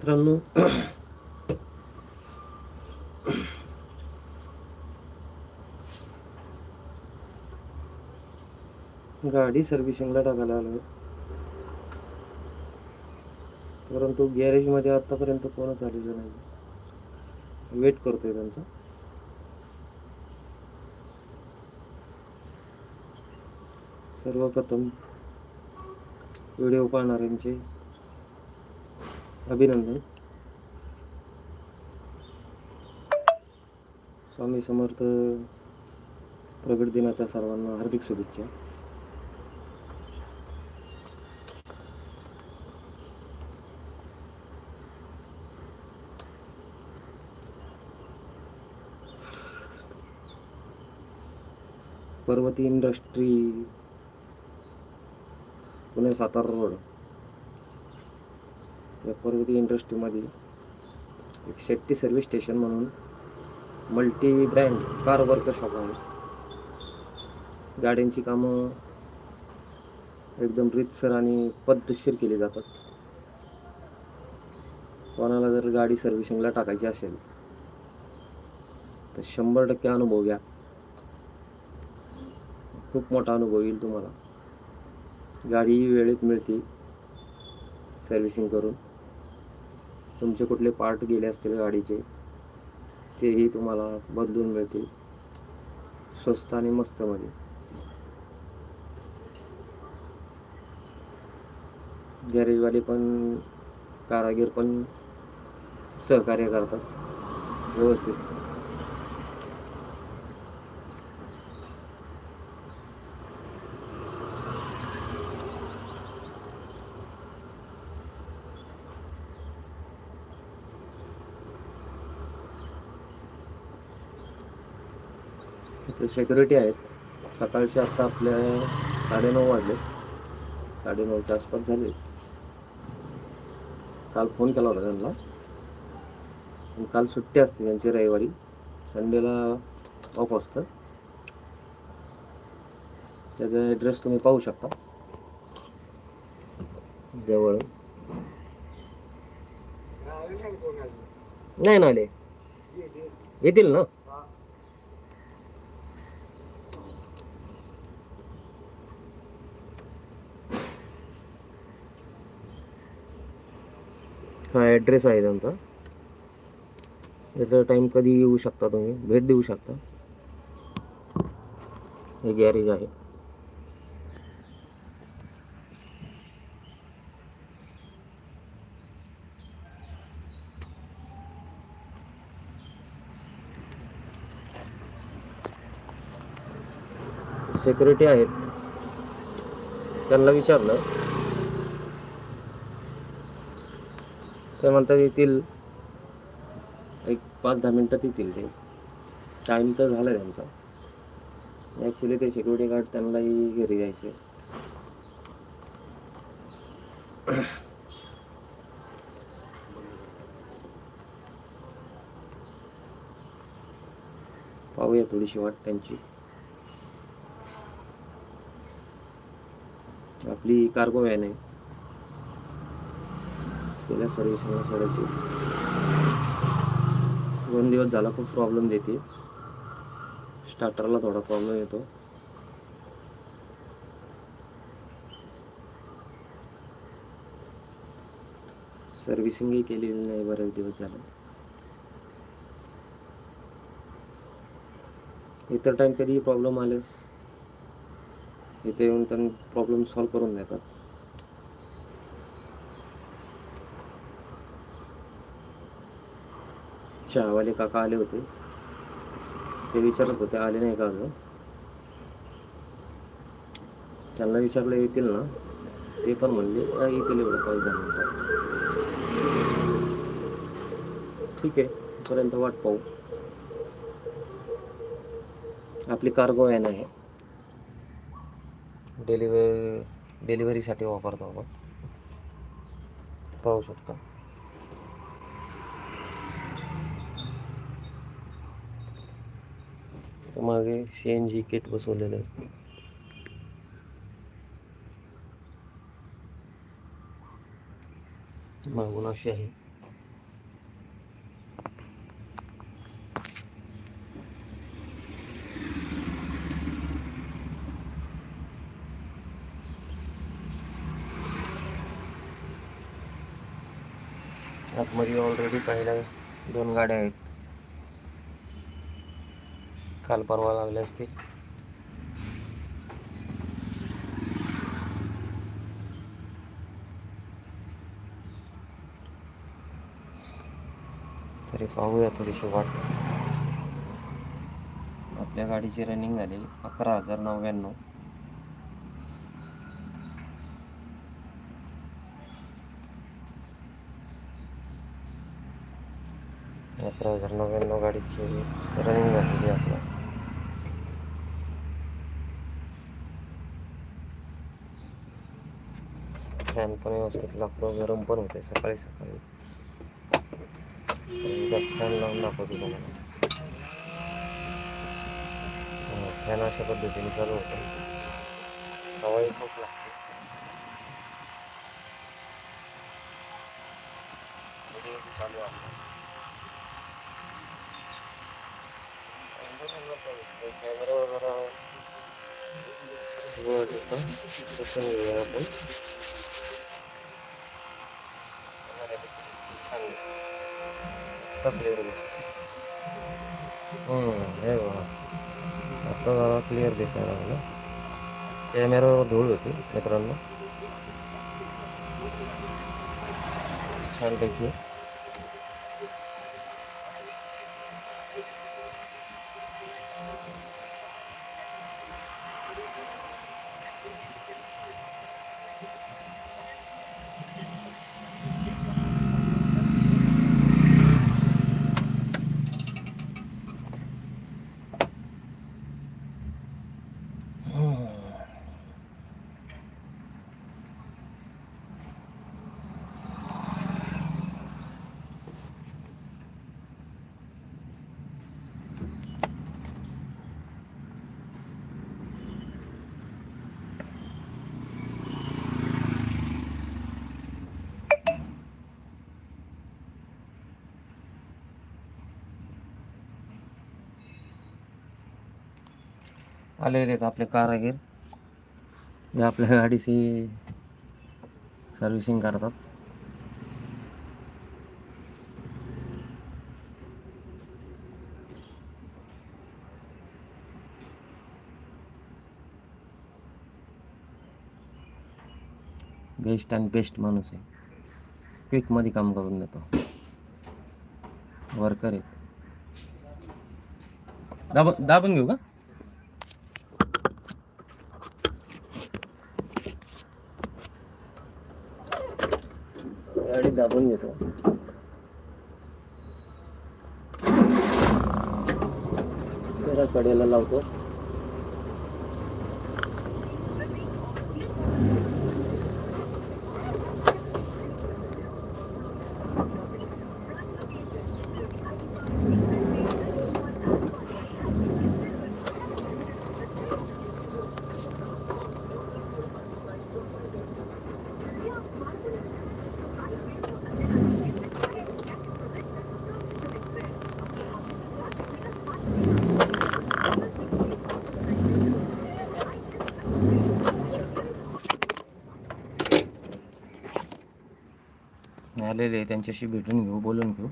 मित्रांनो. गाडी सर्व्हिसिंगला टाकायला आलो परंतु गॅरेजमध्ये आतापर्यंत कोणच आलेलं नाही. वेट करतोय त्यांचा. सर्वप्रथम व्हिडिओ पाहणाऱ्यांचे अभिनंदन. स्वामी समर्थ प्रगट दिनाच्या सर्वांना हार्दिक शुभेच्छा. Parvati industry Pune Satara road. या पर्वती इंडस्ट्रीमध्ये एक शेट्टी सर्व्हिस स्टेशन म्हणून मल्टी ब्रँड कार वर्कशॉप आहे. गाड्यांची कामं एकदम रितसर आणि पद्धतशीर केली जातात. कोणाला जर गाडी सर्व्हिसिंगला टाकायची असेल तर शंभर टक्के अनुभव घ्या. खूप मोठा अनुभव येईल तुम्हाला. गाडी वेळेत मिळते सर्व्हिसिंग करून. तुमचे कुठले पार्ट गेले असतील गाडीचे तेही तुम्हाला बदलून मिळतील. स्वस्त आणि मस्तमध्ये गॅरेजवाले पण कारागीर पण सहकार्य करतात. व्यवस्थित. ते सेक्युरिटी आहेत. सकाळचे आत्ता आपल्या साडेनऊ वाजले. साडेनऊच्या आसपास झाले. काल फोन केला होता त्यांना. काल सुट्टी असते त्यांची रविवारी. संडेला ऑफ असतं. त्याचा ॲड्रेस तुम्ही पाहू शकता. जवळ. नाही ना आले. येतील ना? हा ॲड्रेस आहे त्यांचा. त्याचा टाईम कधी येऊ शकता तुम्ही? भेट देऊ शकता. हे गॅरेज आहे. सेक्युरिटी आहेत. त्यांना विचारलं. ते म्हणतात येतील. एक पाच दहा मिनटात येतील ते. टाईम तर झाला त्यांचा. ॲक्च्युली ते सिक्युरिटी गार्ड त्यांनाही घरी जायचे. पाहूया थोडीशी वाट त्यांची. आपली कार्गो व्हॅन आहे. केल्या सर्व्हिसिंगला सोडायची. दोन दिवस झाला खूप प्रॉब्लेम देते. स्टार्टरला थोडा प्रॉब्लेम येतो. सर्व्हिसिंगही केलेली नाही बरेच दिवस झाले. इतर टाइम कधीही प्रॉब्लेम आलेस इथे येऊन त्यांनी प्रॉब्लेम सॉल्व करून देतात. चहावाले काका आले होते. ते विचारत होते आले नाही का अजून? त्यांना विचारलं येतील ना? ते पण म्हणले येतील एवढं पाच दहा मिनिटात ठीक आहे पर्यंत वाट पाहू. आपली कार्गो व्हॅन आहे. डिलिव्हरी डिलिव्हरीसाठी वापरतो आपण. पाहू शकता. मागे सी एन जी किट बसवलेलं आहे. मागून अशी आहे. आतमध्ये ऑलरेडी पाहिलं दोन गाड्या आहेत. काल परवा लागले असतील. तरी पाहूया थोडीशी वाट. आपल्या गाडीची रनिंग झाली अकरा हजार नव्याण्णव. अकरा हजार नव्याण्णव गाडीची रनिंग झालेली आपल्या. फॅन पण व्यवस्थित लागतो गरम पण होते सकाळी सकाळी. फॅन लावून दाखवतो तुम्हाला. हो, फॅन अशा पद्धतीने चालू होतो. हवाही खूप लागते. चालू आहे. कॅमेरा वगैरे आपण आता क्लिअर दिसतं हम्म, हे बघा आता जरा क्लिअर दिसायला लागलं कॅमेरावर धूळ होती मित्रांनो छानपैकी आलेले आहेत आपले कारागीर. जे आपल्या गाडीची सर्व्हिसिंग करतात. बेस्ट अँड बेस्ट माणूस आहे. क्विकमध्ये काम करून देतो. वर्कर आहेत. दाबून दाबून घेऊ का? गाडी दाबून घेतो. त्याला कडेला लावतो. आलेले आहे, त्यांच्याशी भेटून घेऊ बोलून घेऊ.